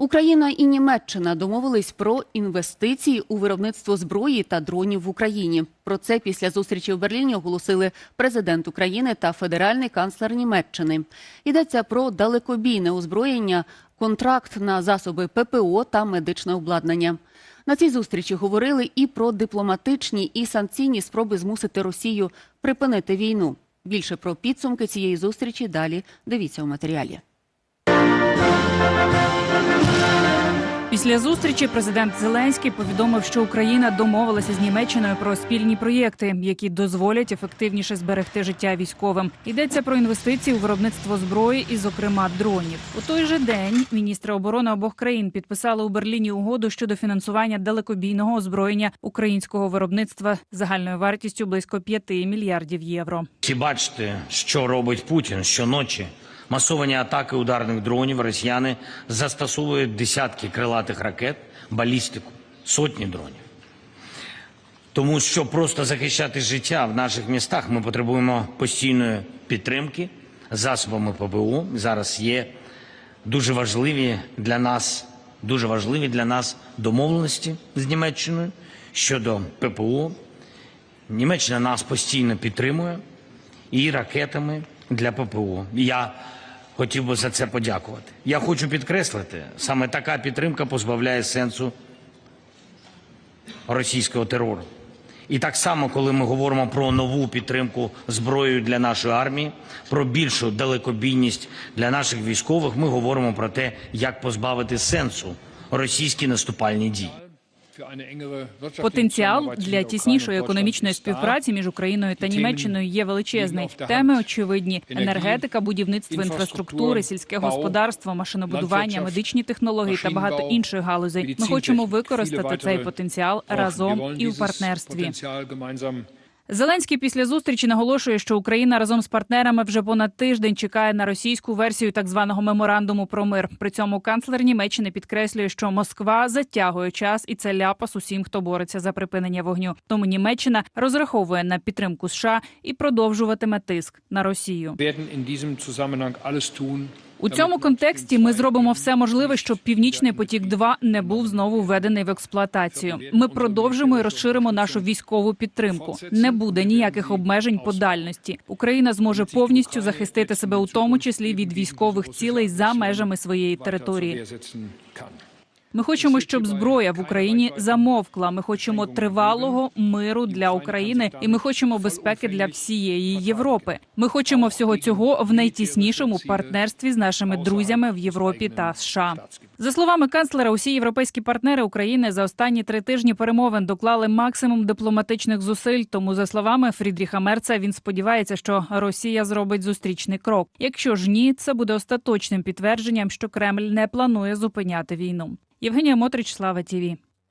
Україна і Німеччина домовились про інвестиції у виробництво зброї та дронів в Україні. Про це після зустрічі в Берліні оголосили президент України та федеральний канцлер Німеччини. Йдеться про далекобійне озброєння, контракт на засоби ППО та медичне обладнання. На цій зустрічі говорили і про дипломатичні і санкційні спроби змусити Росію припинити війну. Більше про підсумки цієї зустрічі далі дивіться у матеріалі. Після зустрічі президент Зеленський повідомив, що Україна домовилася з Німеччиною про спільні проєкти, які дозволять ефективніше зберегти життя військовим. Йдеться про інвестиції у виробництво зброї і, зокрема, дронів. У той же день міністри оборони обох країн підписали у Берліні угоду щодо фінансування далекобійного озброєння українського виробництва загальною вартістю близько 5 мільярдів євро. Всі бачите, що робить Путін щоночі. Масовані атаки ударних дронів росіяни застосовують десятки крилатих ракет, балістику, сотні дронів. Тому що просто захищати життя в наших містах ми потребуємо постійної підтримки засобами ППО. Зараз є дуже важливі для нас, дуже важливі для нас домовленості з Німеччиною щодо ППО. Німеччина нас постійно підтримує і ракетами для ППО. Я хотів би за це подякувати. Я хочу підкреслити, саме така підтримка позбавляє сенсу російського терору. І так само, коли ми говоримо про нову підтримку зброєю для нашої армії, про більшу далекобійність для наших військових, ми говоримо про те, як позбавити сенсу російські наступальні дії. Потенціал для тіснішої економічної співпраці між Україною та Німеччиною є величезний. Теми очевидні: енергетика, будівництво інфраструктури, сільське господарство, машинобудування, медичні технології та багато інших галузей. Ми хочемо використати цей потенціал разом і у партнерстві. Зеленський після зустрічі наголошує, що Україна разом з партнерами вже понад тиждень чекає на російську версію так званого меморандуму про мир. При цьому канцлер Німеччини підкреслює, що Москва затягує час, і це ляпас усім, хто бореться за припинення вогню. Тому Німеччина розраховує на підтримку США і продовжуватиме тиск на Росію. У цьому контексті ми зробимо все можливе, щоб північний потік 2 не був знову введений в експлуатацію. Ми продовжимо і розширимо нашу військову підтримку. Не буде ніяких обмежень по дальності. Україна зможе повністю захистити себе, у тому числі від військових цілей за межами своєї території. Ми хочемо, щоб зброя в Україні замовкла. Ми хочемо тривалого миру для України, і ми хочемо безпеки для всієї Європи. Ми хочемо всього цього в найтіснішому партнерстві з нашими друзями в Європі та США. За словами канцлера, усі європейські партнери України за останні три тижні перемовин доклали максимум дипломатичних зусиль. Тому, за словами Фрідріха Мерца, він сподівається, що Росія зробить зустрічний крок. Якщо ж ні, це буде остаточним підтвердженням, що Кремль не планує зупиняти війну. Євгенія Мотрич, Слава Тіві.